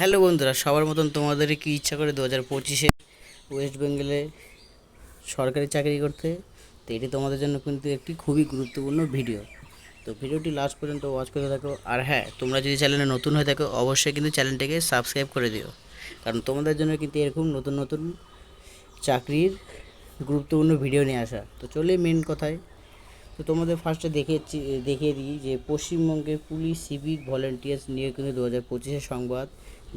Hello বন্ধুরা, সবার মতন তোমাদের কি ইচ্ছা করে দু হাজার পঁচিশে ওয়েস্ট বেঙ্গলে সরকারি চাকরি করতে? তো এটি তোমাদের জন্য কিন্তু একটি খুবই গুরুত্বপূর্ণ ভিডিও। তো ভিডিওটি লাস্ট পর্যন্ত ওয়াচ করে থাকো। আর হ্যাঁ তোমরা যদি চ্যানেলে নতুন হয়ে থাকো, অবশ্যই কিন্তু চ্যানেলটাকে সাবস্ক্রাইব করে দিও। কারণ তোমাদের জন্য কিন্তু এরকম নতুন নতুন চাকরির গুরুত্বপূর্ণ ভিডিও নিয়ে আসা। তো চলে মেন কথায়। তো তোমাদের ফার্স্টে দেখিয়েছি দেখিয়ে দিই যে পশ্চিমবঙ্গের পুলিশ সিভিক ভলেন্টিয়ার্স নিয়ে কিন্তু দু হাজার সংবাদ।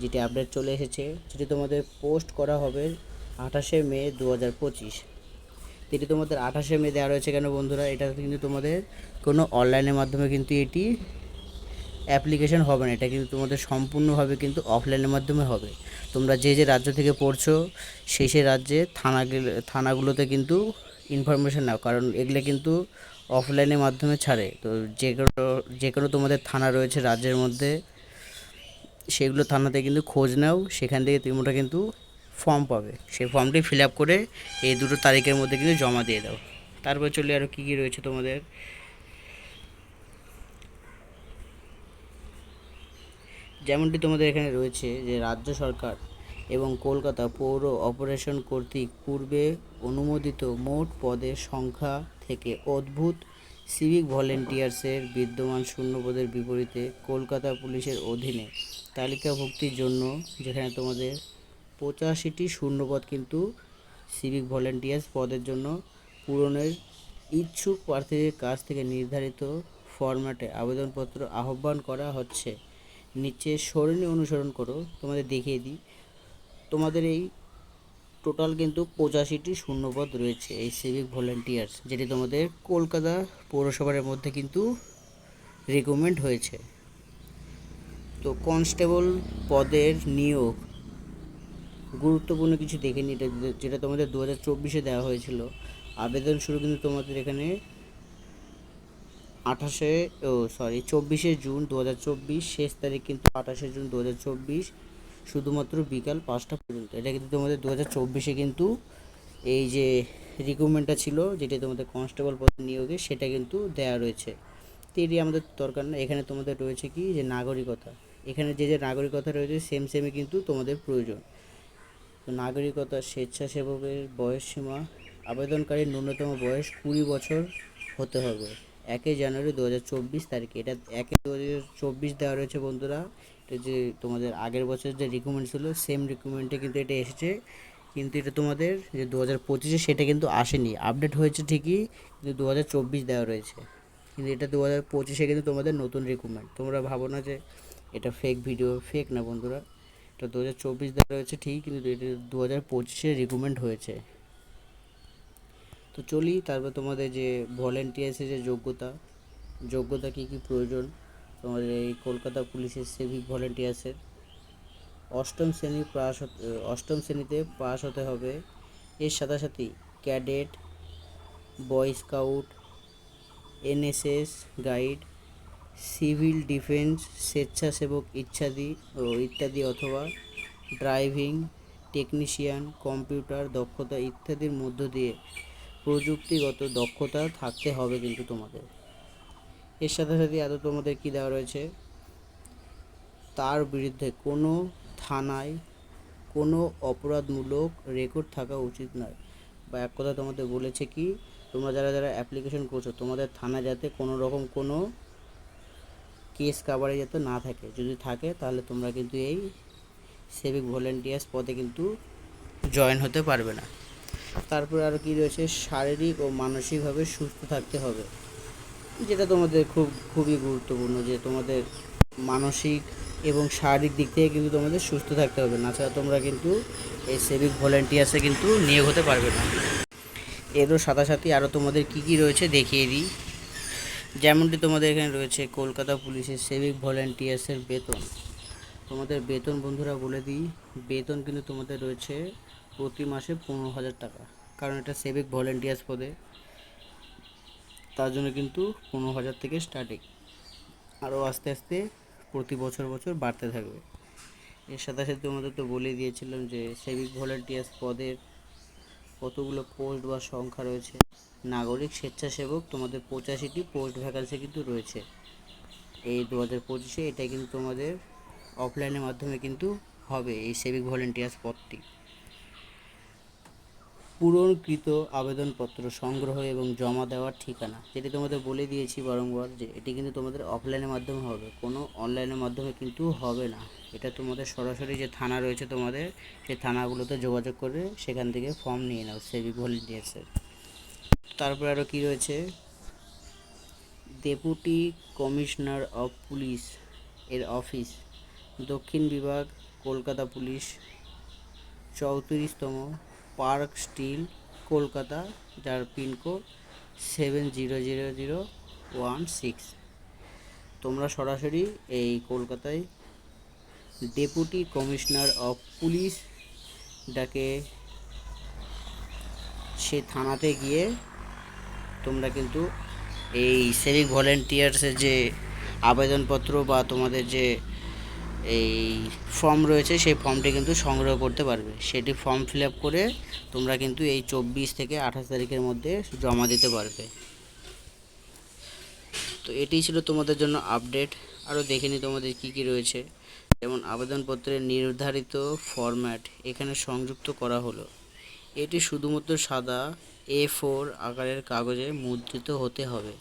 যেটি আপডেট চলে এসেছে যেটি তোমাদের পোস্ট করা হবে আঠাশে মে দু হাজার পঁচিশ। এটি তোমাদের আঠাশে মে দেওয়া রয়েছে কেন বন্ধুরা, এটা কিন্তু তোমাদের কোনো অনলাইনের মাধ্যমে কিন্তু এটি অ্যাপ্লিকেশন হবে না, এটা কিন্তু তোমাদের সম্পূর্ণভাবে কিন্তু অফলাইনের মাধ্যমে হবে। তোমরা যে যে রাজ্য থেকে পড়ছো, সেই সেই রাজ্যে থানা থানাগুলোতে কিন্তু ইনফরমেশন নাও, কারণ এগুলো কিন্তু অফলাইনের মাধ্যমে ছাড়ে। তো যে কোনো যে কোনো তোমাদের থানা রয়েছে রাজ্যের মধ্যে সেগুলো থানাতে কিন্তু খোঁজ নাও, সেখান থেকে তোমরা কিন্তু ফর্ম পাবে। সেই ফর্মটি ফিল আপ করে এই দুটো তারিখের মধ্যে কিন্তু জমা দিয়ে দাও। তারপর চলে আরও কী কী রয়েছে তোমাদের? যেমনটি তোমাদের এখানে রয়েছে যে রাজ্য সরকার এবং কলকাতা পৌর অপারেশন কর্তৃক পূর্বে অনুমোদিত মোট পদের সংখ্যা থেকে অদ্ভুত সিভিক ভলেন্টিয়ার্সের বিদ্যমান শূন্যপদের বিপরীতে কলকাতা পুলিশের অধীনে তালিকাভুক্তির জন্য যেখানে তোমাদের পঁচাশিটি শূন্যপদ কিন্তু সিভিক ভলেন্টিয়ার্স পদের জন্য পূরণের ইচ্ছুক প্রার্থীদের কাছ থেকে নির্ধারিত ফরম্যাটে আবেদনপত্র আহ্বান করা হচ্ছে। নিচে সরণি অনুসরণ করো, তোমাদের দেখিয়ে দিই। তোমাদের এই টোটাল কিন্তু পঁচাশিটি শূন্যপদ রয়েছে এই সিভিক ভলেন্টিয়ার্স যেটি তোমাদের কলকাতা পৌরসভার মধ্যে কিন্তু রিকমেন্ড হয়েছে। তো কনস্টেবল পদের নিয়োগ, গুরুত্বপূর্ণ কিছু দেখে নিই এটা যেটা তোমাদের দু হাজার চব্বিশে দেওয়া হয়েছিল। আবেদন শুরু কিন্তু তোমাদের এখানে আঠাশে, ও সরি চব্বিশে জুন দু হাজার চব্বিশ, শেষ তারিখ কিন্তু আঠাশে জুন দু হাজার চব্বিশ, শুধুমাত্র বিকাল পাঁচটা পর্যন্ত। এটা কিন্তু তোমাদের দু হাজার চব্বিশে কিন্তু এই যে রিক্রুটমেন্টটা ছিল, যেটা তোমাদের কনস্টেবল পদ নিয়োগে, সেটা কিন্তু দেওয়া রয়েছে। তো এটি আমাদের দরকার না, এখানে তোমাদের রয়েছে কি যে নাগরিকতা। এখানে যে যে নাগরিকতা রয়েছে সেম সেমই কিন্তু তোমাদের প্রয়োজন। তো নাগরিকতা, স্বেচ্ছাসেবকের বয়স সীমা, আবেদনকারীর ন্যূনতম বয়স কুড়ি বছর হতে হবে। একই জানুয়ারি দু হাজার চব্বিশ তারিখে। এটা একে দু হাজার চব্বিশ দেওয়া রয়েছে বন্ধুরা। এটা যে তোমাদের আগের বছর যে রিকমেন্ড ছিল সেম রিকমেন্ডে কিন্তু এটা এসেছে। কিন্তু এটা তোমাদের যে দু হাজার পঁচিশে সেটা কিন্তু আসেনি। আপডেট হয়েছে ঠিকই, কিন্তু দু হাজার চব্বিশ দেওয়া রয়েছে। কিন্তু এটা দু হাজার পঁচিশে কিন্তু তোমাদের নতুন রিক্রুটমেন্ট তোমরা ভাবো না যে এটা ফেক ভিডিও ফেক না বন্ধুরা। এটা দু হাজার চব্বিশ দেওয়া রয়েছে ঠিক, কিন্তু এটা দু হাজার পঁচিশে রিক্রুটমেন্ট হয়েছে। তো চলি, তারপর তোমাদের যে ভলেন্টিয়ার্সের যে যোগ্যতা যোগ্যতা কী কী প্রয়োজন? তোমাদের এই কলকাতা পুলিশের সিভিক ভলেন্টিয়ার্সের অষ্টম শ্রেণি পাস অষ্টম শ্রেণীতে পাস হতে হবে। এর সাথে সাথে cadet boy scout NSS guide civil defence, স্বেচ্ছাসেবক ইত্যাদি ও ইত্যাদি অথবা ড্রাইভিং টেকনিশিয়ান, কম্পিউটার দক্ষতা ইত্যাদির মধ্য দিয়ে প্রযুক্তিগত দক্ষতা থাকতে হবে কিন্তু তোমাদের। এর সাথে সাথে আরও তোমাদের কী দেওয়া রয়েছে? তার বিরুদ্ধে কোনো থানায় কোনো অপরাধমূলক রেকর্ড থাকা উচিত নয়। বা এক কথা তোমাদের বলেছে কি, তোমরা যারা যারা অ্যাপ্লিকেশন করছ, তোমাদের থানায় যাতে কোনো রকম কোনো কেস কাভারে যাতে না থাকে। যদি থাকে, তাহলে তোমরা কিন্তু এই সিভিক ভলেন্টিয়ার্স পদে কিন্তু জয়েন হতে পারবে না। তারপরে আরও কী রয়েছে? শারীরিক ও মানসিকভাবে সুস্থ থাকতে হবে। যেটা তোমাদের খুব, খুবই গুরুত্বপূর্ণ যে তোমাদের মানসিক এবং শারীরিক দিক থেকে কিন্তু তোমাদের সুস্থ থাকতে হবে। না ছাড়া তোমরা কিন্তু এই সিভিক ভলেন্টিয়ার্সে কিন্তু নিয়োগ হতে পারবে না। এরও সাথে সাথে আরও তোমাদের কী কী রয়েছে দেখিয়ে দিই। যেমনটি তোমাদের এখানে রয়েছে, কলকাতা পুলিশের সিভিক ভলেন্টিয়ার্সের বেতন। তোমাদের বেতন বন্ধুরা বলে দিই, বেতন কিন্তু তোমাদের রয়েছে প্রতি মাসে পনেরো হাজার টাকা। কারণ এটা সিভিক ভলেন্টিয়ার্স পদে। তার জন্য কিন্তু পনেরো হাজার থেকে স্টার্টিং আরও আস্তে আস্তে প্রতি বছর বছর বাড়তে থাকবে। এর সাথে সাথে তোমাদের তো বলে দিয়েছিলাম যে সিভিক ভলেন্টিয়ার্স পদের কতগুলো পোস্ট বা সংখ্যা রয়েছে। নাগরিক স্বেচ্ছাসেবক, তোমাদের পঁচাশিটি পোস্ট ভ্যাকান্সি কিন্তু রয়েছে। এই দু হাজার পঁচিশে এটা কিন্তু তোমাদের অফলাইনের মাধ্যমে কিন্তু হবে, এই সেভিক ভলেন্টিয়ার্স পদটি। পূরণকৃত আবেদনপত্র, সংগ্রহ এবং জমা দেওয়ার ঠিকানা। যেটি তোমাদের বলে দিয়েছি বারংবার যে, এটি কিন্তু তোমাদের অফলাইনের মাধ্যমে হবে, কোনো অনলাইনের মাধ্যমে কিন্তু হবে না। এটা তোমাদের সরাসরি যে থানা রয়েছে তোমাদের সেই থানাগুলোতে যোগাযোগ করে সেখান থেকে ফর্ম নিয়ে নাও সেভিক ভলেন্টিয়ার্সের তারপরে আরও কী রয়েছে? ডেপুটি কমিশনার অফ পুলিশ এর অফিস দক্ষিণ বিভাগ, কলকাতা পুলিশ, চৌত্রিশতম পার্ক স্টিল, কলকাতা, যার pin code seven zero zero zero one six. তোমরা সরাসরি এই কলকাতায় ডেপুটি কমিশনার অফ পুলিশ ডাকে সে থানাতে গিয়ে তোমরা কিন্তু এই সিভিক ভলেন্টিয়ার্সের যে আবেদনপত্র বা তোমাদের যে এই ফর্ম রয়েছে, সেই ফর্মটি কিন্তু সংগ্রহ করতে পারবে। সেটি ফর্ম ফিল আপ করে তোমরা কিন্তু এই চব্বিশ থেকে আঠাশ তারিখের মধ্যে জমা দিতে পারবে। তো এটিই ছিল তোমাদের জন্য আপডেট আরও দেখে নিই তোমাদের কী কী রয়েছে। যেমন আবেদনপত্রের নির্ধারিত ফরম্যাট এখানে সংযুক্ত করা হলো। এটি শুধুমাত্র সাদা এ ফোর আকারের কাগজে মুদ্রিত হতে হবে।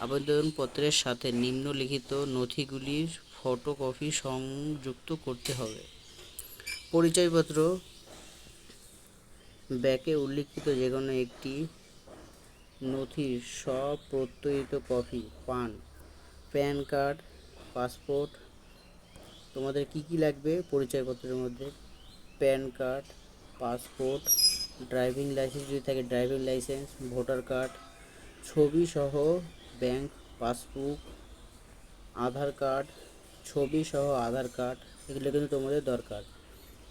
আবেদনপত্রের সাথে নিম্নলিখিত নথিগুলির ফটোকপি সংযুক্ত করতে হবে। পরিচয়পত্র ব্যাকে উল্লিখিত যে কোনো একটি নথির স্বপ্রত্যয়িত কপি পান, প্যান কার্ড, পাসপোর্ট, তোমাদের কি কি লাগবে পরিচয়পত্রের মধ্যে? PAN card, passport driving licence, যদি থাকে ড্রাইভিং লাইসেন্স, ভোটার কার্ড, ছবি সহ ব্যাংক পাসবুক, আধার কার্ড, ছবি সহ আধার কার্ড, এগুলো কিন্তু তোমাদের দরকার।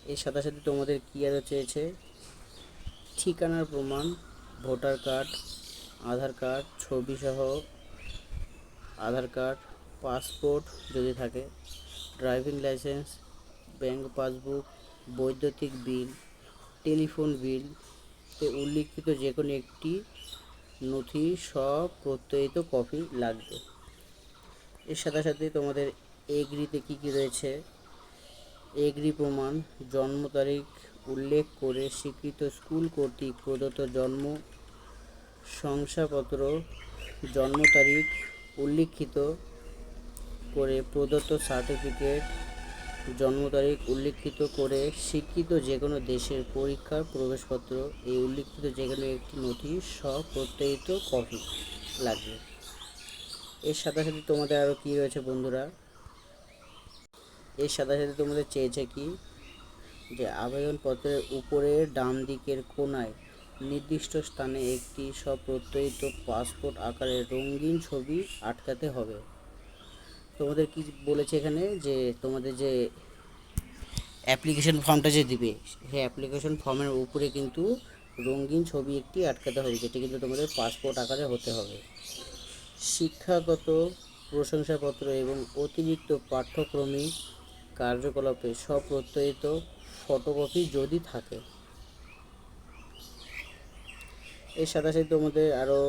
এর সাথে সাথে তোমাদের কী আরও চেয়েছে? ঠিকানার প্রমাণ, ভোটার কার্ড, আধার কার্ড, ছবি সহ আধার কার্ড, পাসপোর্ট যদি থাকে, ড্রাইভিং লাইসেন্স, ব্যাংক পাসবুক, বৈদ্যুতিক বিল টেলিফোন বিল তে উল্লিখিত যে কোনো একটি নথি সব প্রত্যয়িত কপি লাগবে। এর সাথে সাথে তোমাদের এগ্রিতে কী কী রয়েছে? এগ্রি প্রমাণ, জন্ম তারিখ উল্লেখ করে স্বীকৃত স্কুল কর্তৃক প্রদত্ত জন্ম শংসাপত্র, জন্ম তারিখ উল্লিখিত করে প্রদত্ত সার্টিফিকেট জন্ম তারিখ উল্লিখিত করে স্বীকৃত যে কোনো দেশের পরীক্ষার প্রবেশপত্র, এই উল্লিখিত যে কোনো একটি নথি স্বপ্রত্যয়িত কপি লাগবে। এর সাথে সাথে তোমাদের আরও কী রয়েছে বন্ধুরা? এর সাথে সাথে তোমাদের চেয়েছে কি? যে আবেদনপত্রের উপরে ডান দিকের কোণায় নির্দিষ্ট স্থানে একটি স্বপ্রত্যয়িত পাসপোর্ট আকারের রঙিন ছবি আটকাতে হবে। তোমাদের কি বলেছে এখানে যে তোমাদের যে অ্যাপ্লিকেশন ফর্মটা যে দিবে, সেই অ্যাপ্লিকেশন ফর্মের উপরে কিন্তু রঙিন ছবি একটি আটকাতে হবে, যেটি কিন্তু তোমাদের পাসপোর্ট আকারে হতে হবে। শিক্ষাগত প্রশংসাপত্র এবং অতিরিক্ত পাঠ্যক্রমিক কার্যকলাপে স্বপ্রত্যয়িত ফটোকপি যদি থাকে। এর সাথে সাথে তোমাদের আরও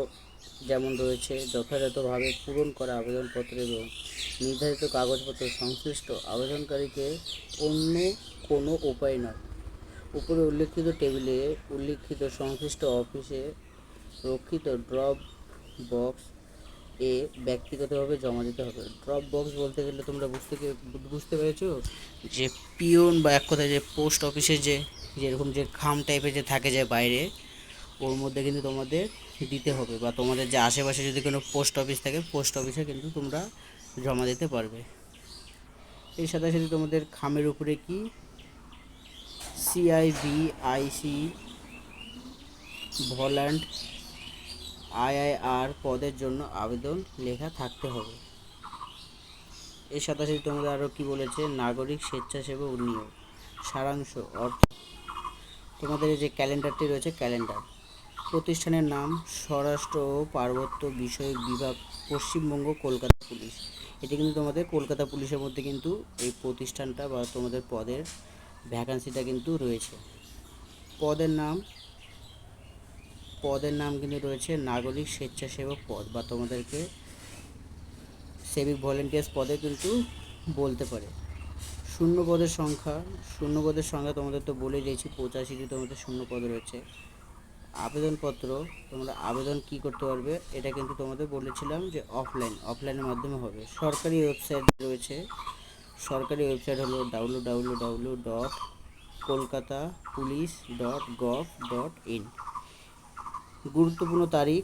যেমন রয়েছে, যথাযথভাবে পূরণ করা আবেদনপত্র এবং নির্ধারিত কাগজপত্র সংশ্লিষ্ট আবেদনকারীকে অন্য কোনো উপায় নয়। উপরে উল্লেখিত টেবিলে উল্লিখিত সংশ্লিষ্ট অফিসে রক্ষিত ড্রপ বক্স এ ব্যক্তিগতভাবে জমা দিতে হবে। ড্রপ বক্স বলতে গেলে তোমরা বুঝতে বুঝতে পেরেছ? যে পিওন বা এক কথায় যে পোস্ট অফিসে যে, যেরকম যে খাম টাইপের যে থাকে যে বাইরে, ওর মধ্যে কিন্তু তোমাদের দিতে হবে বা তোমাদের যে আশেপাশে যদি কোনো পোস্ট অফিস থাকে, পোস্ট অফিসে কিন্তু তোমরা জমা দিতে পারবে। এর সাথে সাথে তোমাদের খামের উপরে কি? সিআইভি আইসি ভল্যান্ড আইআইআর পদের জন্য আবেদন লেখা থাকতে হবে। এর সাথে সাথে তোমাদের আরও কি বলেছে? নাগরিক স্বেচ্ছাসেবক নিয়োগ সারাংশ, অর্থ। তোমাদের যে ক্যালেন্ডারটি রয়েছে, ক্যালেন্ডার। প্রতিষ্ঠানের নাম স্বরাষ্ট্র ও পার্বত্য বিষয়ক বিভাগ, পশ্চিমবঙ্গ কলকাতা পুলিশ। এটি কিন্তু তোমাদের কলকাতা পুলিশের মধ্যে কিন্তু এই প্রতিষ্ঠানটা বা তোমাদের পদের ভ্যাকান্সিটা কিন্তু রয়েছে। পদের নাম পদের নাম কিন্তু রয়েছে নাগরিক স্বেচ্ছাসেবক পদ বা তোমাদেরকে সেভিক ভলেন্টিয়ার্স পদে কিন্তু বলতে পারে। শূন্য পদের সংখ্যা, শূন্য পদের সংখ্যা তোমাদের তো বলে দিয়েছি, পঁচাশিটি তোমাদের শূন্য পদ রয়েছে। আবেদনপত্র, তোমরা আবেদন কি করতে পারবে, এটা কিন্তু তোমাদের বলেছিলাম যে অফলাইন অফলাইনের মাধ্যমে হবে। সরকারি ওয়েবসাইট রয়েছে। সরকারি ওয়েবসাইট হলো W W W dot Kolkata police dot gov dot in গুরুত্বপূর্ণ তারিখ,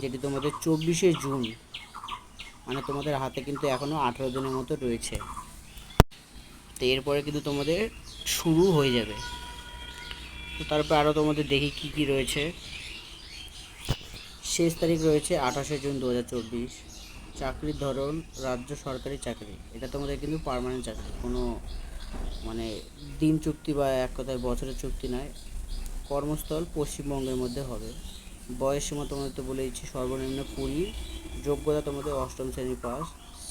যেটি তোমাদের চব্বিশে জুন। মানে তোমাদের হাতে কিন্তু এখনও আঠেরো দিনের মতো রয়েছে। তো এরপরে কিন্তু তোমাদের শুরু হয়ে যাবে। তো তারপর আরও তোমাদের দেখি কি কি রয়েছে। শেষ তারিখ রয়েছে আঠাশে জুন দু হাজার চব্বিশ। চাকরির ধরন, রাজ্য সরকারি চাকরি। এটা তোমাদের কিন্তু পার্মানেন্ট চাকরি, কোনো মানে দিন চুক্তি বা এক কথায় বছরের চুক্তি নয়। কর্মস্থল পশ্চিমবঙ্গের মধ্যে হবে। বয়স সীমা তোমাদের তো বলে দিচ্ছি, সর্বনিম্ন কুড়ি। যোগ্যতা তোমাদের অষ্টম শ্রেণি পাস।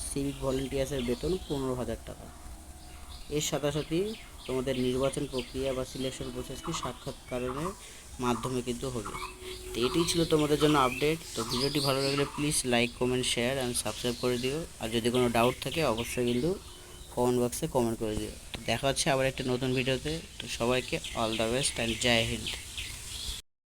সিভিক ভলেন্টিয়ার্সের বেতন পনেরো হাজার টাকা। এর সাথে তোমাদের নির্বাচন প্রক্রিয়া বা সিলেকশন প্রসেসকে সাক্ষাৎকারের মাধ্যমে কিন্তু হবে। তো এটাই ছিল তোমাদের জন্য আপডেট তো ভিডিওটি ভালো লাগলে please like comment share and subscribe করে দিও। আর যদি কোনো ডাউট থাকে, অবশ্যই কিন্তু কমেন্ট বক্সে কমেন্ট করে দিও। তো দেখা হচ্ছে আবার একটা নতুন ভিডিওতে তো। সবাইকে all the best and Jai Hind